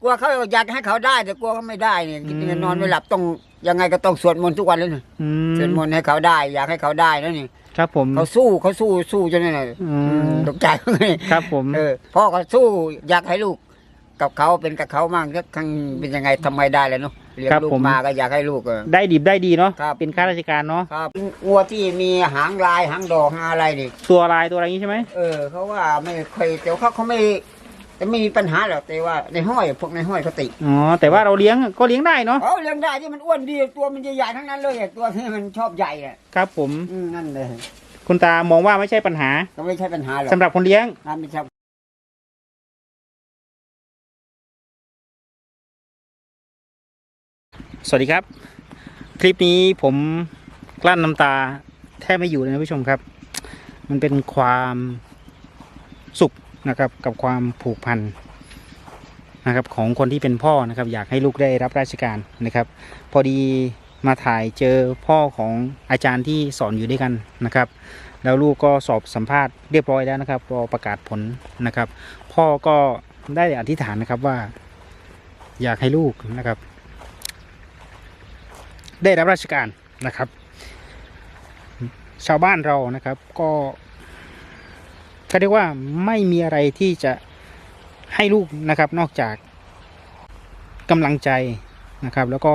กลัวเขาอยากให้เขาได้ แต่กลัวเขาไม่ได้เนี่ยกินอืมนอนไม่หลับต้องยังไงก็ต้องสวดมนต์ทุกวันเลยนี่อืมสวดมนต์ให้เขาได้ อยากให้เขาได้แล้วนี่ครับผม เขาสู้เขาสู้สู้จนนี่นน่ะอืม ตกใจเลยครับผมเออพ่อก็สู้อยากให้ลูก กับเขาเป็นกับเขามั่งสักครั้งเป็นยังไงทำไมได้เลยเนาะเลี้ยงครับลูกผมมาก็อยากให้ลูกเออ ได้ดีได้ดีเนาะครับ เป็นข้าราชการเนาะครับวัวที่มีหางลายหางดอกหางอะไรนี่ ตัวลายตัวอะไรอย่างนี้ใช่ไหมเออเขาว่าไม่เคยแต่ว่าเขาเขาไม่ จะไม่มีปัญหาหรอกแต่ว่าในห้อยพวกในห้อยเขาติอ๋อแต่ว่าเราเลี้ยงก็เลี้ยงได้เนาะเขาเลี้ยงได้ที่มันอ้วนดีตัวมันใหญ่ๆทั้งนั้นเลยอะตัวที่มันชอบใหญ่อะครับผมอืมนั่นเลยคุณตามองว่าไม่ใช่ปัญหาก็ไม่ใช่ปัญหาหรอกสำหรับคนเลี้ยงนั่นไม่ใช่สวัสดีครับ คลิปนี้ผมกลั้นน้ำตาแทบไม่อยู่เลยนะผู้ชมครับ มันเป็นความสุข นะครับกับความผูกพันนะครับของคนที่เป็นพ่อนะครับอยากให้ลูกได้รับราชการนะครับ พอดีมาถ่ายเจอพ่อของอาจารย์ที่สอนอยู่ด้วยกันนะครับ แล้วลูกก็สอบสัมภาษณ์เรียบร้อยแล้วนะครับรอประกาศผลนะครับ พ่อก็ได้อธิษฐานนะครับว่า อยากให้ลูกนะครับ ได้รับราชการนะครับ ชาวบ้านเรานะครับก็ เขาเรียกว่าไม่มีอะไรที่จะให้ลูกนะครับ นอกจากกำลังใจนะครับ แล้วก็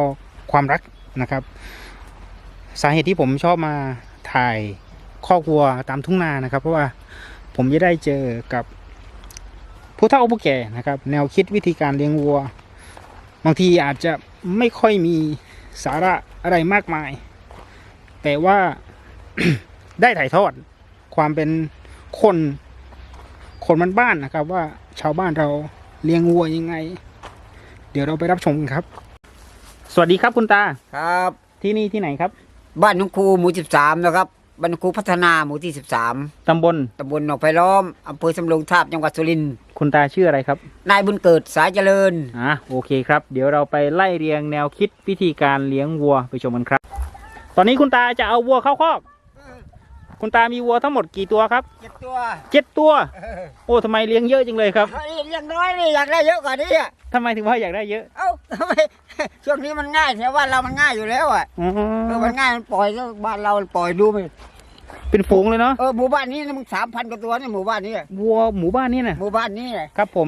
ความรักนะครับ สาเหตุที่ผมชอบมาถ่ายคอกวัวตามทุ่งนานะครับ เพราะว่าผมจะได้เจอกับผู้เฒ่าผู้แก่นะครับ แนวคิดวิธีการเลี้ยงวัว บางทีอาจจะไม่ค่อยมีสาระอะไรมากมาย แต่ว่าได้ถ่ายทอดความเป็น คน คนมันบ้านๆนะครับ ว่าชาวบ้านเราเลี้ยงวัวยังไง เดี๋ยวเราไปรับชมกันครับ สวัสดีครับคุณตาครับ ที่นี่ที่ไหนครับ บ้านหนองครูหมู่สิบสามนะครับบ้านหนองครูพัฒนาหมู่ที่สิบสามตำบลตำบลหนองไผ่ล้อมอำเภอสำโรงทาบจังหวัดสุรินทร์คุณตาชื่ออะไรครับ นายบุญเกิดสายเจริญอะโอเคครับ เดี๋ยวเราไปไล่เรียงแนวคิดวิธีการเลี้ยงวัวไปชมกันครับ ตอนนี้คุณตาจะเอาวัวเข้าคอก คุณตามีวัวทั้งหมดกี่ตัวครับเจ็ดตัวเจ็ดตัว โอ้ทำไมเลี้ยงเยอะจังเลยครับเฮ้ยยังน้อยนี่อยากได้เยอะกว่านี้อะทำไมถึงว่าอยากได้เยอะ เอ้าทำไมช่วงนี้มันง่ายแถวบ้านเรามันง่ายอยู่แล้วอะอ๋อเออมันง่ายมันปล่อยแล้วบ้านเรามันปล่อยดูไปเป็นฝูงเลยเนาะเออหมู่บ้านนี้นะมึงสามพันกว่าตัวนี่หมู่บ้านนี้อะวัวหมู่บ้านนี่นะหมู่บ้านนี้อะครับผม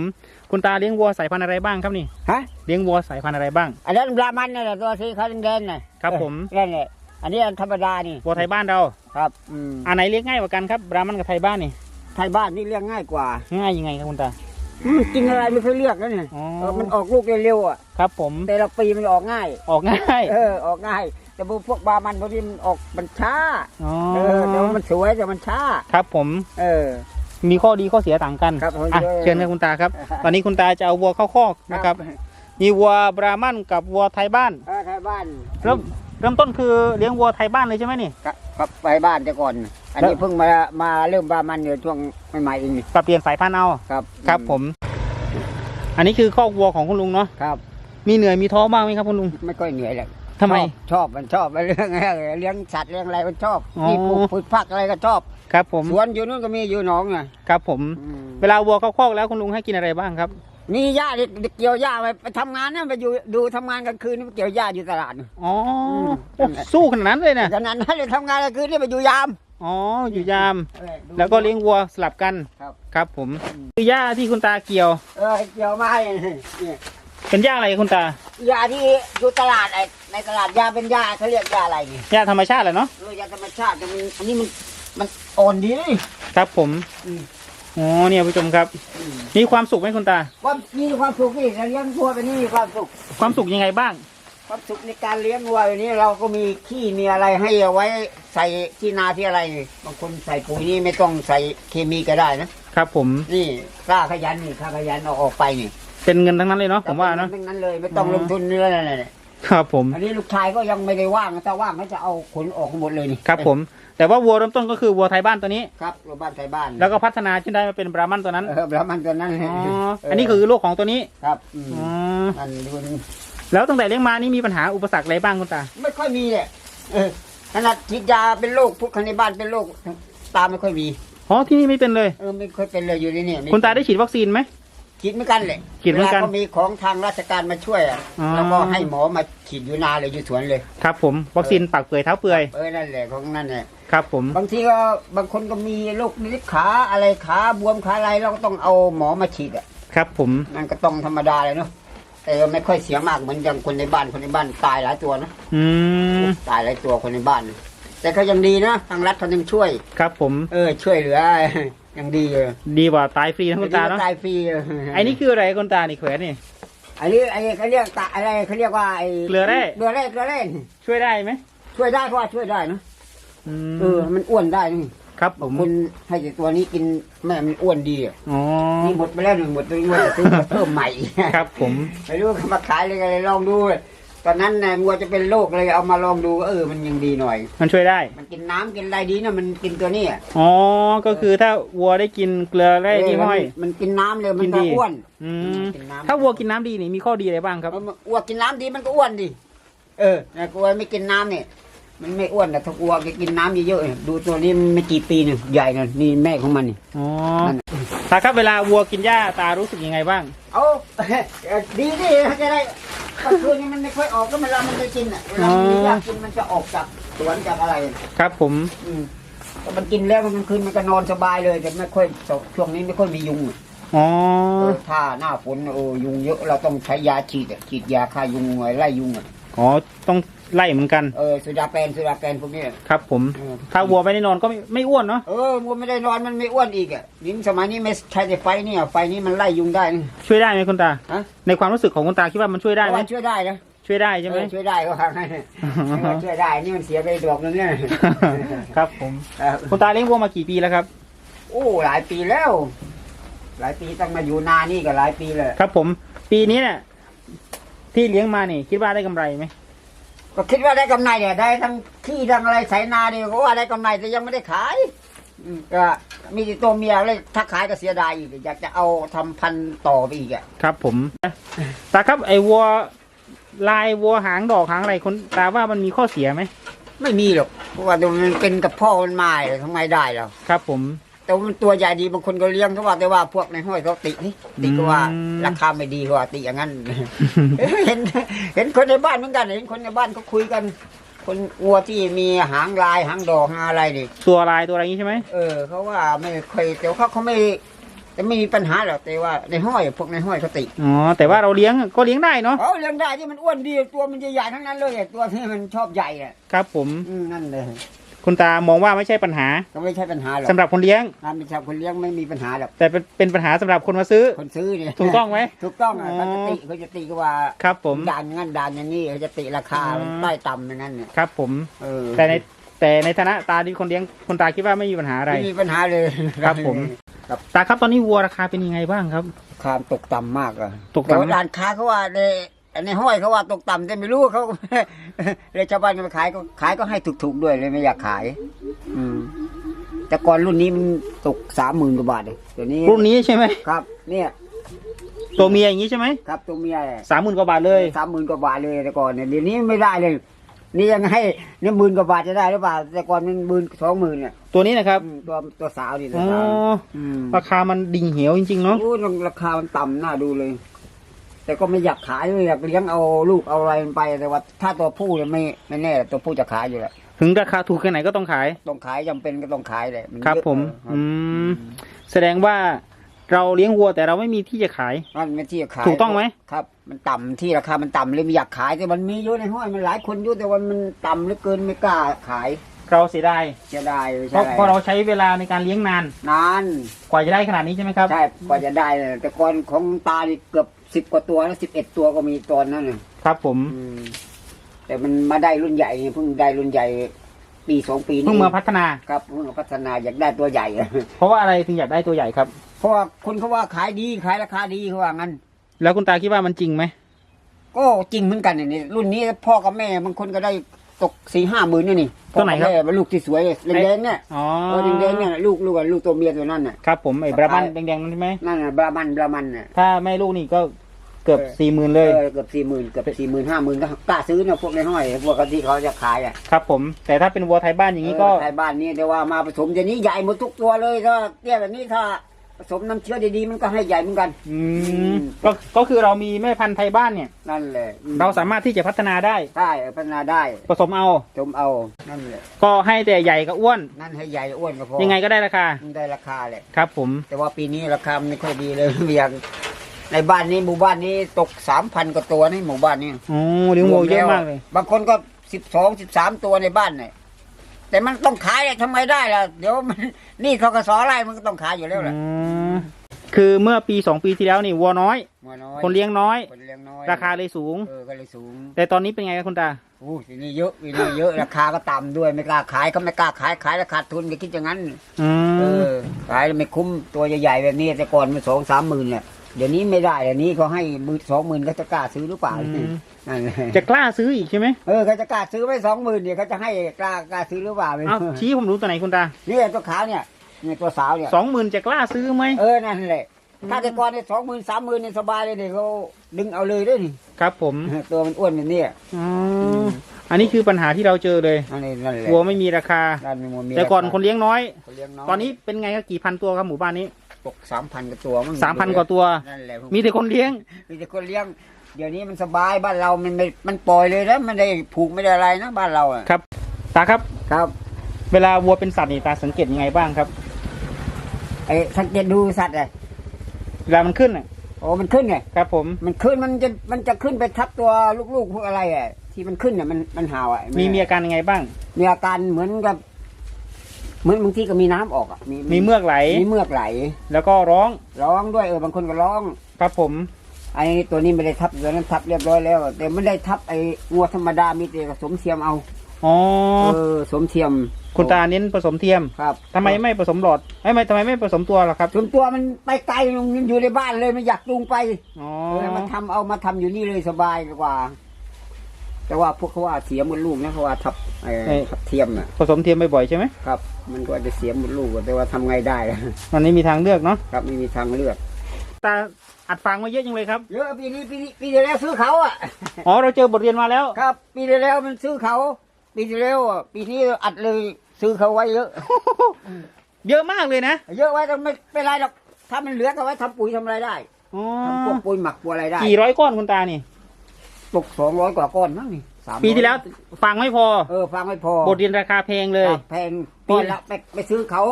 คุณตาเลี้ยงวัวสายพันธุ์อะไรบ้างครับนี่ฮะเลี้ยงวัวสายพันธุ์อะไรบ้าง อันนั้นบรามันนี่แหละตัวสีขาวแดงๆน่ะครับผมนั่นแหละอันนี้อันธรรมดานี่วัวไทยบ้านเรา ครับอืมอันไหนเลี้ยงง่ายกว่ากันครับบรามันกับไทยบ้านนี่ไทยบ้านนี่เลี้ยงง่ายกว่า ง่ายยังไงครับคุณตาอืมกินอะไรไม่เคยเลือกแล้วเนี่ยอ๋อเออมันออกลูกเร็วๆอะครับ ผมแต่ละปีมันออกง่าย ออกง่ายเออออกง่าย แต่พวกบรามันพวกนี้มันออกมันช้าอ๋อเออแต่ว่ามันสวยแต่มันช้า ครับผมเออ มีข้อดีข้อเสียต่างกันครับผมอะเยอะเชิญครับคุณตาครับ ตอนนี้คุณตาจะเอาวัวเข้าคอกนะครับ มีวัวบรามันกับวัวไทยบ้าน เออไทยบ้านเริ่มเริ่มต้นคือเลี้ยงวัวไทยบ้านเลยใช่ไหมนี่ครับครับไปบ้านแต่ก่อน อันนี้แล้วเพิ่งมามาเริ่มบรามันอยู่ช่วงใหม่ๆเองนี่ปรับเปลี่ยนสายพันธุ์เอา ครับครับผม อันนี้คือคอกวัวของคุณลุงเนาะ ครับ มีเหนื่อยมีท้อบ้างไหมครับคุณลุง ไม่ค่อยเหนื่อยเลยทำไม ชอบชอบมันชอบเรื่องอะไรเลี้ยงสัตว์เลี้ยงอะไรมันชอบอ๋อ มีปลูกพืชผักอะไรก็ชอบ ครับผม สวนอยู่นู่นก็มีอยู่หนองไงครับผมอืมเวลาวัวเข้าคอกแล้วคุณลุงให้กินอะไรบ้างครับ มีหญ้าที่เกี่ยวหญ้าไปไปทำงานเนี่ยไปอยู่ดูทำงานกลางคืนนี่ไปเกี่ยวหญ้าอยู่ตลาดนี่อ๋ออมโอ้สู้ขนาดนั้นเลยนะขนาดนั้นเลยทำงานกลางคืนนี่ไปอยู่ยามอ๋ออยู่ยามแล้วก็เลี้ยงวัวสลับกันครับ ครับผมคือหญ้าที่คุณตาเกี่ยว เออเกี่ยวไม้เนี่ยเป็นหญ้าอะไรคุณตาหญ้าที่อยู่ตลาดไอ้ในตลาดหญ้าเป็นหญ้าเขาเรียกหญ้าอะไรนี่หญ้าธรรมชาติแหละเนาะเออหญ้าธรรมชาติแต่มันอันนี้มันมันอ่อนดีเลยครับผม อืม อ๋อเนี่ยผู้ชมครับอืมมีความสุขไหมคุณตา ความมีความสุขนี่เราเลี้ยงวัวไปนี่มีความสุข ความสุขยังไงบ้าง ความสุขในการเลี้ยงวัวแบบนี้เราก็มีขี้มีอะไรให้เอาไว้ใส่ที่นาที่อะไรนี่บางคนใส่ปุ๋ยนี่ไม่ต้องใส่เคมีก็ได้นะครับผมนี่กล้าขยันนี่กล้าขยันเอาออกไปนี่เป็นเงินทั้งนั้นเลยเนาะผมว่าเนาะทั้งนั้นเลยไม่ต้องอ๋อลงทุนเนื้ออะไรเลยครับผม อันนี้ลูกชายก็ยังไม่ได้ว่างถ้าว่างเขาจะเอาขนออกหมดเลยนี่ครับผม แต่ว่าวัวเริ่มต้นก็คือวัวไทยบ้านตัวนี้ ครับโรงพยาบาลไทยบ้านแล้วก็พัฒนาจนได้มาเป็นบรามันตัวนั้นเออแล้วมันตัวนั้นอ๋อเอันนี้คือลูกของตัวนี้ครับอืมอ๋อนั่นดูนี่แล้วตั้งแต่เลี้ยงมานี่มีปัญหาอุปสรรคอะไรบ้างคุณตาไม่ค่อยมีเลยเออขนาดฉีดยาเป็นโรคพวกคนในบ้านเป็นโรคตาไม่ค่อยมีอ๋อที่นี่ไม่เป็นเลย เออไม่ค่อยเป็นเลยอยู่ในนี่ไม่คุณตาได้ฉีดวัคซีนไหม ฉีดเหมือนกันเลยฉีดเหมือนกันวลามีของทางราชการมาช่วยอะอ๋อ แล้วก็ให้หมอมาฉีดอยู่นาเลยอยู่สวนเลย ครับผมวัคซีนปากเปื่อยเท้าเปื่อยเออนั่นแหละของนั่นแหละครับผม บางทีก็บางคนก็มีโรคลิดขาอะไรขาบวมขาอะไรเราก็ต้องเอาหมอมาฉีดอะครับผมมันก็ต้องธรรมดาเลยเนาะแต่ไม่ค่อยเสียมากเหมือนอย่างคนในบ้านคนในบ้านตายหลายตัวนะอืมตายหลายตัวคนในบ้าน แต่ก็ยังดีนะทางรัฐเขายังช่วย ครับผม เออช่วยเหลือ ยังดีเลยดีกว่าตายฟรีนะคุณตาเนาะตายฟรีเไอ้นี่คืออะไรคุณตานี่แขวนนี่อันนี้ไอ้เขาเรียกตาอะไรเขาเรียกว่าไอ้เกลือแร่เกลือแร่เกลือแร่ช่วยได้ไหมช่วยได้เพราะว่าช่วยได้นะอืมเออ มันอ้วนได้นี่ครับผมคุณให้แต่ตัวนี้กินแม่มันอ้วนดีอะอ๋อนี่หมดไปแล้วหนึ่งหมดตัวนี้ว่าจะซื้อมาเพิ่มใหม่ครับ ผมไม่รู้เขามาขายเลยก็เลยลองดู ตอนนั้นนะงัวจะเป็นโรคเลยเอามาลองดูเออมันยังดีหน่อย มันช่วยได้ มันกินน้ำกินอะไรดีนะมันกินตัวนี้อะอ๋อ ก็คือถ้าวัวได้กินเกลือแร่ที่ห้อย เมันกินน้ำเลยมันกินก็ดี อ้วนอืมกินน้ำถ้าวัวกินน้ำดีนี่มีข้อดีอะไรบ้างครับ เอามาอ้วนกินน้ำดีมันก็อ้วนดิเออแต่กลัวไม่กินน้ำเนี่ยมันไม่อ้วนแต่ถ้ากลัวกินน้ำเยอะๆเนี่ยดูตัวนี้มันไม่กี่ปีเนี่ยใหญ่นะนี่แม่ของมันนี่ อ๋อนั่น ตาครับเวลาวัวกินหญ้าตารู้สึกยังไงบ้าง เอาเอ่อดีดิจะได้ กลางคืนนี้มันไม่ค่อยออกก็เวลามันจะกินอะเวลามันมีอยากกินมันจะออกจากสวนจากอะไร ครับผม อืมแต่มันกินแล้วมันกลางคืนมันก็นอนสบายเลยแต่ไม่ค่อยช่วงนี้ไม่ค่อยมียุงอะอ๋อเออถ้าหน้าฝนโอ้ยุงเยอะเราต้องใช้ยาฉีดอะฉีดยาฆ่ายุงไล่ยุงอะอ๋อ ต้อง ไล่เหมือนกัน เออสุดาแปนสุดาแปนพวกนี้ ครับ ผมเออ ถ้าวัวไม่ได้นอนก็ไม่ไม่อ้วนเนาะเออมันไม่ได้นอนมันไม่อ้วนอีกอะนี่สมัยนี้ไม่ใช้แต่ไฟเนี่ยไฟนี้มันไล่ยุงได้นะช่วยได้ไหมคุณตา ฮะในความรู้สึกของคุณตาคิดว่ามันช่วยได้ไหมว่าช่วยได้นะช่วยได้ใช่ไหม เออช่วยได้ก็ว่างั้นว่าช่วยได้นี่มันเสียไปดอกนึงเนี่ย ครับผมเออคุณตาเลี้ยงวัวมากี่ปีแล้วครับ โอ้หลายปีแล้ว หลายปีตั้งมาอยู่นานี่ก็หลายปีเลยครับผม ปีนี้เนี่ยที่เลี้ยงมานี่คิดว่าได้กำไรไหม ก็คิดว่าได้กำไรเนี่ยได้ทั้งขี้ทั้งอะไรใส่นาเนี่ยก็ว่าได้กำไรแต่ยังไม่ได้ขายอืมก็มีแต่ตัวเมียเลยถ้าขายก็เสียดายอีกอยากจะเอาทำพันธุ์ต่อไปอีกอะครับผมตาครับไอ้วัวลายวัวหางดอกหางอะไรคนตาว่ามันมีข้อเสียไหมไม่มีหรอกเพราะว่ามันเป็นกับพ่อมันมาเลยทำไมได้แล้วครับผม แต่ว่ามันตัวใหญ่ดีบางคนก็เลี้ยงเขาว่าแต่ว่าพวกในห้อยเขาตินี่ติก็ว่าอืม ราคาไม่ดีเขาว่าติอย่างนั้น เห็นเห็นคนในบ้านเหมือนกันเห็นคนในบ้านเขาคุยกัน คนวัวที่มีหางลายหางดอกหางอะไรนี่ ตัวลายตัวอะไรอย่างนี้ใช่ไหมเออเขาว่าไม่เคยแต่ว่าเขาเขาไม่แต่ไม่มีปัญหาหรอกแต่ว่าในห้อย พวกในห้อยเขาติ อ๋อแต่ว่าเราเลี้ยงก็เลี้ยงได้เนาะเขาเลี้ยงได้ที่มันอ้วนดีตัวมันใหญ่ๆทั้งนั้นเลยตัวที่มันชอบใหญ่อะครับผมอืมนั่นเลย คุณตามองว่าไม่ใช่ปัญหาก็ไม่ใช่ปัญหาหรอกสำหรับคนเลี้ยงน้ำเป็นชาวคนเลี้ยงไม่มีปัญหาหรอกแต่เป็นเป็นปัญหาสำหรับคนมาซื้อ คนซื้อเนี่ยถูกต้องไหมถูกต้องอะอ๋อเขาจะติเขาจะติก็ว่าครับผมด่านอย่างนั้นด่านอย่างนี้เขาจะติราคาอ๋อมันใต้ต่ำอย่างนั้นเนี่ยครับ ผมเออแต่ในแต่ในฐานะตาที่คนเลี้ยงคนตาคิดว่าไม่มีปัญหาอะไร ไม่มีปัญหาเลยครับผมครับตาครับตอนนี้วัวราคาเป็นยังไงบ้างครับคามตกต่ำมากอะตกต่ำ แต่ว่าร้านค้าเขาว่าใน ในห้อยเขาว่าตกต่ำแต่ไม่รู้เขาเลยชาวบ้านก็ไปขายก็ขายก็ให้ถูกๆด้วยเลยไม่อยากขาย อืมแต่ก่อนรุ่นนี้มันตกสามหมื่นกว่าบาทเลยเดี๋ยวนี้รุ่นนี้ใช่ไหมครับ เนี่ย ตัวเมียอย่างนี้ใช่ไหมครับ ตัวเมียสามหมื่นกว่าบาทเลยสามหมื่นกว่าบาทเลยแต่ก่อนเนี่ยเดี๋ยวนี้ไม่ได้เลย นี่ยังให้เนี่ยหมื่นกว่าบาทจะได้หรือเปล่าแต่ก่อนมันหมื่นสองหมื่นเนี่ยตัวนี้นะครับอืมตัวตัวสาวนี่ตัวอ๋อสาวอืมราคามันดิ่งเหวจริงๆเนาะโอ้ยราคามันต่ำน่าดูเลย แต่ก็ไม่อยากขายเลยอยากเลี้ยงเอาลูกเอาอะไรมันไปแต่ว่า ถ้าตัวผู้เนี่ยไม่ไม่แน่ ตัวผู้จะขายอยู่แหละถึงราคาถูกแค่ไหนก็ต้องขาย ต้องขายจำเป็นก็ต้องขายเลยนครับ เยอะผมเอออืม แสดงว่าเราเลี้ยงวัวแต่เราไม่มีที่จะขาย มันไม่ที่จะขายถูกต้องไหม ครับ มันต่ำที่ราคามันต่ำเลยไม่อยากขายแต่มันมีเยอะในห้อยมันหลายคนอยู่แต่ว่ามันต่ำเหลือเกินไม่กล้าขายเราเสียดายเสียดายเพใช่ราะเพราะเราใช้เวลาในการเลี้ยงนาน นาน กว่าจะได้ขนาดนี้ใช่ไหมครับ ใช่กว่าจะได้เลยแต่ก่อนของตานี่เกือบ สิบกว่าตัวแล้วสิบเอ็ดตัวก็มีตอนนั้นน่ะครับผมอืม แต่มันมาได้รุ่นใหญ่นี่เพิ่งได้รุ่นใหญ่ ปีสองปีนี้เพิ่งมาพัฒนา ครับเพิ่งมาพัฒนาอยากได้ตัวใหญ่ เพราะว่าอะไรถึงอยากได้ตัวใหญ่ครับ เพราะว่าคนเขาว่าขายดีขายราคาดีเขาว่างั้น แล้วคุณตาคิดว่ามันจริงไหมก็จริงเหมือนกันเนี่ยนี่รุ่นนี้พ่อกับแม่บางคนก็ได้ตกสี่ห้าหมื่นนี่นี่พ่อตัวไหนครับกัแม่เป็นลูกที่สวยแดงๆเนี่ยอ๋อเออแดงๆเนี่ยลูกลูกอะลูกตัวเมียตัวนั้นน่ะ ครับผมไอ้บรามันแดงๆนั่นใช่ไหมนั่นน่ะบรามันบรามันน่ะถ้าแม่ลูกนี่ก็ เกือบเออสี่หมื่นเลยเออเกือบสี่หมื่นเกือบสี่หมื่นห้าหมื่นก็กล้าซื้อเนี่ยพวกในห้อยพวกที่เขาจะขายอะครับผม แต่ถ้าเป็นวัวไทยบ้านอย่างนี้ก็ เออไทยบ้านนี่แต่ว่ามาผสมเดี๋ยวนี้ใหญ่หมดทุกตัวเลยถ้าเตี้ยแบบนี้ถ้าผสมน้ำเชื้อดีๆมันก็ให้ใหญ่เหมือนกัน อืมก็ก็คือเรามีแม่พันธุ์ไทยบ้านเนี่ย นั่นแหละอืมเราสามารถที่จะพัฒนาได้ได้พัฒนาได้ผสมเอาจมเอานั่นแหละก็ให้แต่ใหญ่กับอ้วน นั่นให้ใหญ่อ้วนก็พอยังไงก็ได้ราคา มันได้ราคาแหละ ครับผม แต่ว่าปีนี้ราคามันไม่ค่อยดีเลย อย่าง ในบ้านนี้หมู่บ้านนี้ตกสามพันกว่าตัวนี่หมู่บ้านนี้โอ้เลี้ยงวัวเยอะมากเลย บางคนก็สิบสองสิบสามตัวในบ้านเนี่ยแต่มันต้องขายอะทำไมได้ล่ะ เดี๋ยวมันนี่เขาก็สอไร่มันก็ต้องขายอยู่แล้วแหละอืมคือเมื่อปีสองปีที่แล้วนี่วัวน้อยหัวน้อยคนเลี้ยงน้อย คนเลี้ยงน้อย ราคาเลยสูงเออก็เลยสูง แต่ตอนนี้เป็นไงครับคุณตาโอ้ทีนี้เยอะทีนี้เยอะราคาก็ต่ำด้วยไม่กล้าขายเขาไม่กล้าขายขายแล้วขาดทุนอย่าคิดอย่างนั้นอืเอมอขายแล้วไม่คุ้มตัวใหญ่ๆแบบนี้แต่ก่อนมันสองสามหมื่นเนี่ย เดี๋ยวนี้ไม่ได้เดี๋ยวนี้เขาให้มือสองหมื่นก็จะกล้าซื้อหรือเปล่านั่นแหละจะกล้าซื้ออีกใช่ไหมเออเขาจะกล้าซื้อไว้สองหมื่นเนี่ยเขาจะให้กล้ากล้าซื้อหรือเปล่าไม่เอารู้ชี้ผมรู้ตัวไหนคุณตานี่ตัวขาวเนี่ยเนี่ยตัวสาวเนี่ย สองหมื่นจะกล้าซื้อไหม เออ นั่นแหละถ้าแต่ก่อนเนี่ยสองหมื่นสามหมื่นเนี่ยสบายเลยเนี่ยเขาดึงเอาเลยด้วยนี่ ครับ ผมตัวมันอ้วนแบบนี้อ๋ออันนี้คือปัญหาที่เราเจอเลยนั่นเองนั่นแหละวัวไม่มีราคานั่นมีมีแต่ก่อนคนเลี้ยงน้อย คนเลี้ยงน้อยตอนนี้เป็นไงครับกี่พันตัวครับหมู่บ้านนี้ ตกสามพันกว่าตัวมั้งสามพันกว่าตัว นั่นแหละมีแต่คนเลี้ยง มีแต่คนเลี้ยง เดี๋ยวนี้มันสบายบ้านเรา มันไม่มันปล่อยเลยนะมันได้ผูกไม่ได้อะไรนะบ้านเราอะครับ ตาครับ ครับ เวลาวัวเป็นสัตว์นี่ตาสังเกตยังไงบ้างครับ ไอ้สังเกตดูสัตว์เลยเวลามันขึ้นน่ะโอ้มันขึ้นไง ครับ ผม มันขึ้นมันจะมันจะขึ้นไปทับตัวลูกๆพวกอะไรอะที่มันขึ้นอะมันมันห่าวอะมีมีอาการยังไงบ้าง มีอาการเหมือนกับ เหมือนบางทีก็มีน้ำออกอะมีเมือกไหล มีเมือกไหล แล้วก็ร้องร้องด้วยเออบางคนก็ร้อง ครับผม ไอ้ตัวนี้ไม่ได้ทับตัวนั้นทับเรียบร้อยแล้ว แต่ไม่ได้ทับไอ้งัวธรรมดามีแต่สมเทียมเอาอ๋อเออสมเทียม คุณตาเน้นผสมเทียมครับทำไมไม่ผสมหลอดไอ้ยไม่ทำไมไม่ผสมตัวล่ะครับส่วนตัวมันไปไกลมันอยู่ในบ้านเลยมันอยากจูงไปอ๋อเออมาทำเอามาทำอยู่นี่เลยสบายกว่า แต่ว่าพวกเขาว่าเสียหมดลูกนะเขาว่าทับไอ้ ทับเทียมน่ะผสมเทียมบ่อยๆใช่ไหมครับ มันก็จะเสียหมดลูกแต่ว่าทำไงได้ล่ะตอนนี้มีทางเลือกเนาะครับไม่มีทางเลือกตาอัดฟังมาเยอะจังเลยครับเยอะปีนี้ปีนี้ปีที่แล้วซื้อเขาอะ อ๋อเราเจอบทเรียนมาแล้ว ครับ ปีที่แล้วมันซื้อเขาปีที่แล้วอะปีนี้อัดเลยซื้อเขาไว้เยอะ เยอะมากเลยนะเยอะไว้แต่ไม่เป็นไรหรอกถ้ามันเหลือก็ไว้ทำปุ๋ยทำอะไรได้อ๋อทำพวกปุ๋ยหมักปุ๋ยอะไรได้ กี่ร้อยก้อนคุณตานี่ ตกสองร้อยกว่าก้อนมั้งนี่300ปีที่แล้วฟังไม่พอ เออฟังไม่พอบทเรียนราคาแพงเลย ครับแพงก้อนละไปไปซื้อเขา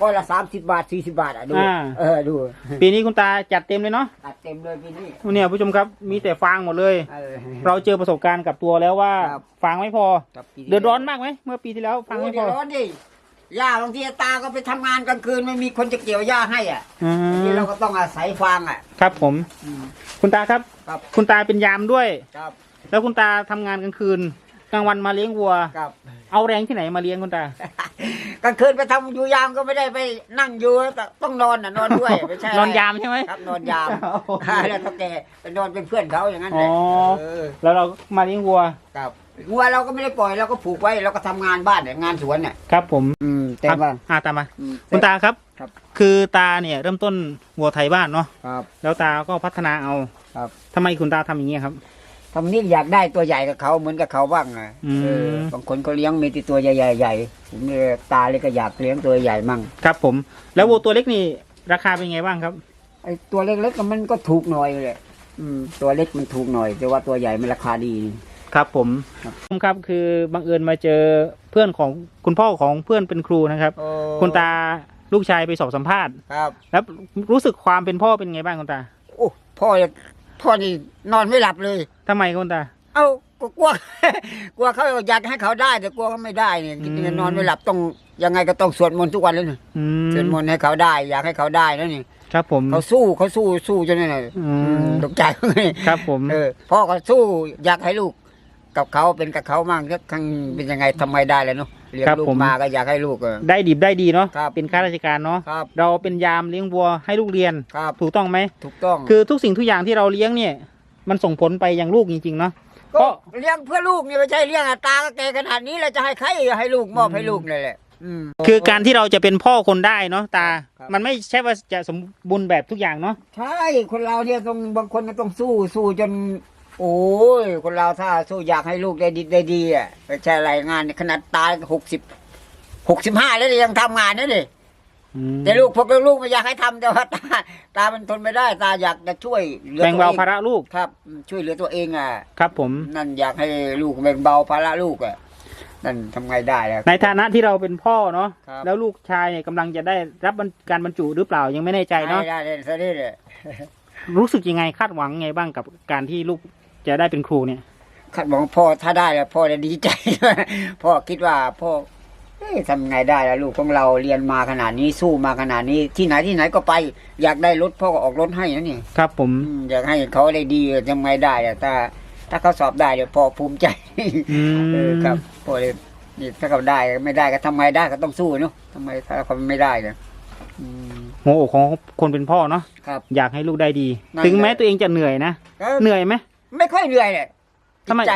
ก้อนละสามสิบบาทสี่สิบบาทอะดูอ่า เออดูปีนี้คุณตาจัดเต็มเลยเนาะตัดเต็มเลยปีนี้เนี่ยผู้ชมครับมีแต่ฟางหมดเลย เออ เราเจอประสบการณ์กับตัวแล้วว่าครับ ฟางไม่พอ ครับปีเดือดร้อนมากไหมเมื่อปีที่แล้วฟางโอ้ไม่เดืพออดร้อนดิย่าบางทีตาก็ไปทำงานกลางคืนไม่มีคนจะเกี่ยวหญ้าให้อะอืทีนี้มเราก็ต้องอาศัยฟางอะครับผม อืมคุณตาครับ ครับ คุณตาเป็นยามด้วย ครับแล้วคุณตาทำงานกลางคืน กลางวันมาเลี้ยงวัว ครับ เอาแรงที่ไหนมาเลี้ยงคุณตา กลางคืนไปทำอยู่ยามก็ไม่ได้ไปนั่งอยู่แต่ต้องนอนอะนอนด้วยไม่ใช่ะไรนอนยามใช่ไหมครับนอนยามโอ้โหแล้วก็แกไปนอนเป็นเพื่อนเขาอย่างนั้นอ๋เลอยเออแล้วเรามาเลี้ยงวัว ครับงัวเราก็ไม่ได้ปล่อยเราก็ผูกไว้เราก็ทำงานบ้านเนี่ยงานสวนเนี่ยครับผมอืมแต่ว่า อ่าตามมาอืมคุณตาครับ ครับ คือตาเนี่ยเริ่มต้นวัวไทยบ้านเนาะ ครับ แล้วตาก็พัฒนาเอา ครับ ทำไมคุณตาทำอย่างนี้ครับ ทำนี่อยากได้ตัวใหญ่กับเขาเหมือนกับเขาบ้างอะอืม เออบางคนก็เลี้ยงมีแต่ตัวใหญ่ๆใหญ่ผมเลยตาเลยก็อยากเลี้ยงตัวใหญ่มั่งครับผม แล้ววัวตัวเล็กนี่ราคาเป็นไงบ้างครับ ไอ้ตัวเล็กๆก็มันก็ถูกหน่อยเลยอืม ตัวเล็กมันถูกหน่อย แต่ว่าตัวใหญ่มันราคาดี ครับผมครับ ผมครับคือบังเอิญมาเจอเพื่อนของคุณพ่อของเพื่อนเป็นครูนะครับ คุณตาลูกชายไปสอบสัมภาษณ์ ครับ แล้วรู้สึกความเป็นพ่อเป็นไงบ้างคุณตา โอ้พ่อ พ่อนี่นอนไม่หลับเลย ทำไมคุณตา เอ้ากลัวกลัว กลัวเขาอยากให้เขาได้ แต่กลัวเขาไม่ได้เนี่ยอืม นอนไม่หลับต้องยังไงก็ต้องสวดมนต์ทุกวันเลยนี่อืสวดมนต์ให้เขาได้ อยากให้เขาได้นะนี่ครับผม เขาสู้เขาสู้สู้จนนี่นน่ะอืมตกใจ ครับผม เออพ่อก็สู้อยากให้ลูก กับเขาเป็นกับเขามั่งก็ครั้งเป็นยังไงทำไมได้เลยเนาะ เลี้ยงลูกมาก็อยากให้ลูกเออ ได้ดีได้ดีเนาะครับ เป็นข้าราชการเนาะครับ เราเป็นยามเลี้ยงวัวให้ลูกเรียน ครับถูกต้องไหม ถูกต้องคือทุกสิ่งทุกอย่างที่เราเลี้ยงเนี่ย มันส่งผลไปยังลูกจริงๆเนาะก็ เลี้ยงเพื่อลูกนี่ไม่ใช่เลี้ยงอัตราก็แกขนาดนี้แล้วจะให้ใครให้ลูกมอบให้ลูกนี่แหละ อืม คือการที่เราจะเป็นพ่อคนได้เนาะตา ครับ มันไม่ใช่ว่าจะสมบูรณ์แบบทุกอย่างเนาะ ใช่คนเราเนี่ยต้องบางคนมันต้องสู้สู้จน โอ้ย คนเราถ้าสู้อยากให้ลูกได้ดีได้ดีอะไม่ใช่อะไรงานขนาดตายหกสิบหกสิบห้าแล้วยังทำงานนี่ดิอืมแต่ลูกพวกลูกๆไม่อยากให้ทำแต่ว่าตาตามันทนไม่ได้ ตาอยากจะช่วยหลือแบ่งเบาตัวองภาระลูกครับ ช่วยเหลือตัวเองอะ ครับผม นั่นอยากให้ลูกแบ่งเบาภาระลูกอะนั่นทำไงได้ล่ะในฐานะที่เราเป็นพ่อเนาะครับ แล้วลูกชายเนี่ยกำลังจะได้รับบรรการบรรจุหรือเปล่ายังไม่แน่ใจเนาะได้ได้ได้ได้เลยรู้สึกยังไงคาดหวังไงบ้างกับการที่ลูก จะได้เป็นครูเนี่ยคาดหวังพ่อถ้าได้แล้วพ่อจะดีใจ พ่อคิดว่าพ่อเอ๊ะทำไงได้ล่ะลูกของเราเรียนมาขนาดนี้สู้มาขนาดนี้ ที่ไหนที่ไหนก็ไป อยากได้รถพ่อก็ออกรถให้นะนี่ครับ ผมอืมอยากให้เขาได้ดีทำไงได้ล่ะถ้า ถ้าเขาสอบได้เดี๋ยวพ่อภูมิใจอืมเออครับพ่อเลยนี่ถ้าเขาได้ไม่ได้ก็ทำไงได้ก็ต้องสู้เนาะทำไมถ้าเขาไม่ได้เนี่ยอืมหัวอกของคนเป็นพ่อเนาะครับอยากให้ลูกได้ดีนั่นถึงแม้แหละตัวเองจะเหนื่อยนะก็เหนื่อยไหม ไม่ค่อยเหนื่อยเลยทำไม จิตใจ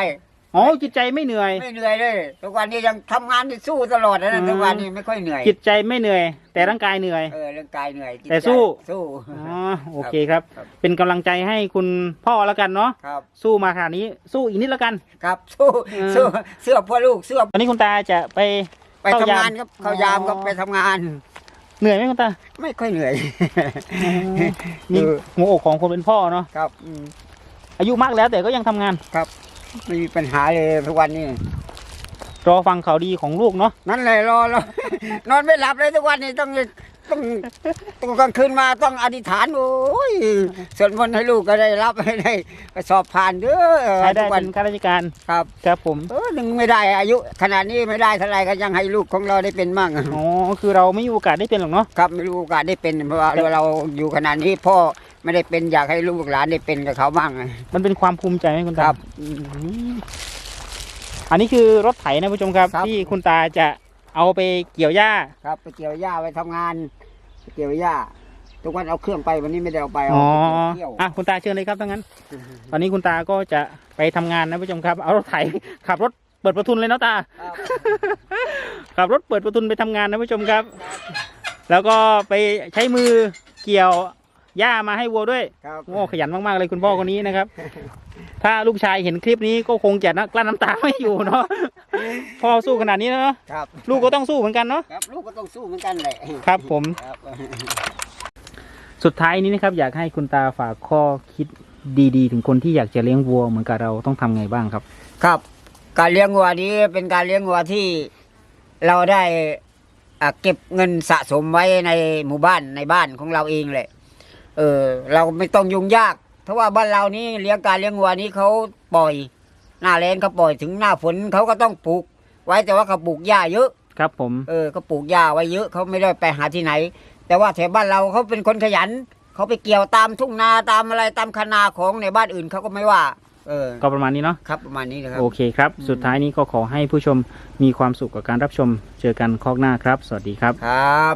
อ๋อจิตใจไม่เหนื่อย ไม่เหนื่อยเลยทุกวันนี้ยังทำงานที่สู้ตลอดนะอืม ทุกวันนี้ไม่ค่อยเหนื่อยจิตใจไม่เหนื่อย แต่ร่างกายเหนื่อย เออเรื่องกายเหนื่อยจิตแต่ใจสู้ สู้ อ๋อโอเคครับ ครับ เป็นกำลังใจให้คุณพ่อแล้วกันเนาะครับ สู้มาขนาดนี้สู้อีกนิดแล้วกัน ครับสู้อืม สู้เสื้อพ่อลูกเสื้อตอนนี้คุณตาจะไป ไปเข้าทำยามงานครับเข้ายามครับอ๋อ ไปทำงาน เหนื่อยไหมคุณตาไม่ค่อยเหนื่อยนี่เออ หัวอกของคนเป็นพ่อเนาะครับอืม อายุมากแล้วแต่ก็ยังทำงาน ไม่มีปัญหาเลยทุกวันนี้ รอฟังข่าวดีของลูกเนาะนั่นเลยรอรอ นอนไม่หลับเลยทุกวันนี้ต้องต้องต้องกลางคืนมาต้องอธิษฐานโอ้ยสวดมนต์ให้ลูกก็ได้รับให้ได้ไปสอบผ่านเด้อใครได้ทุกวัเป็นนข้าราชการครับ ครับผมเออยังไม่ได้อายุ ขนาดนี้ไม่ได้เท่าไหรก็ยังให้ลูกของเราได้เป็นมั่งอ๋อคือเราไม่มีโอกาสได้เป็นหรอกเนาะ ครับไม่รู้โอกาสได้เป็นเพราะว่าเราอยู่ขนาดนี้พ่อ ไม่ได้เป็นอยากให้ลูกหลานได้เป็นกับเขาบ้างมันเป็นความภูมิใจไหมคุณคตารับอืมอันนี้คือรถไถนะผู้ชมครับ ครับ ที่คุณตาจะเอาไปเกี่ยวหญ้า ครับไปเกี่ยวหญ้าไปทำงานไปเกี่ยวหญ้าทุกวันเอาเครื่องไปวันนี้ไม่ได้เอาไปเอาอ๋อไปเที่ยว อะคุณตาเชิญเลยครับถ้างั้น ตอนนี้คุณตาก็จะไปทำงานนะผู้ชมครับ เอารถไถ ขับรถเปิดประทุนเลยเนาะตา ครับ ขับรถเปิดประทุนไปทำงานนะผู้ชมครับ แล้วก็ไปใช้มือเกี่ยว หญ้ามาให้วัวด้วยครับโอ้ขยันมากๆเลยคุณพ่อคนนี้นะครับ ถ้าลูกชายเห็นคลิปนี้ก็คงจะนะกลั้นน้ำตาไม่อยู่เนาะพ่อสู้ขนาดนี้แล้วเนาะครับลูกก็ต้องสู้เหมือนกันเนาะครับลูกก็ต้องสู้เหมือนกันแหละครับ ผมครับสุดท้ายนี้นะครับ อยากให้คุณตาฝากข้อคิดดีๆ ถึงคนที่อยากจะเลี้ยงวัวเหมือนกับเราต้องทำไงบ้างครับ ครับ การเลี้ยงวัวนี้เป็นการเลี้ยงวัวที่เราได้อะเก็บเงินสะสมไว้ในหมู่บ้านในบ้านของเราเองแหละ เออ เราไม่ต้องยุ่งยากเพราะว่าบ้านเรานี่เลี้ยงการเลี้ยงวัวนี้เขาปล่อย หน้าแรงเขาปล่อยถึงหน้าฝนเขาก็ต้องปลูก ไว้แต่ว่าเขาปลูกหญ้าเยอะ ครับผม เออเขาปลูกหญ้าไว้เยอะเขาไม่ได้ไปหาที่ไหน แต่ว่าแถวบ้านเราเขาเป็นคนขยันเขาไปเกี่ยวตามทุ่งนาตามอะไรตามคนาของในบ้านอื่นเขาก็ไม่ว่า เออก็ประมาณนี้เนาะ ครับประมาณนี้นะครับ โอเคครับอืมสุดท้ายนี้ก็ขอให้ผู้ชมมีความสุขกับการรับชม เจอกันคอกหน้าครับ สวัสดีครับ ครับ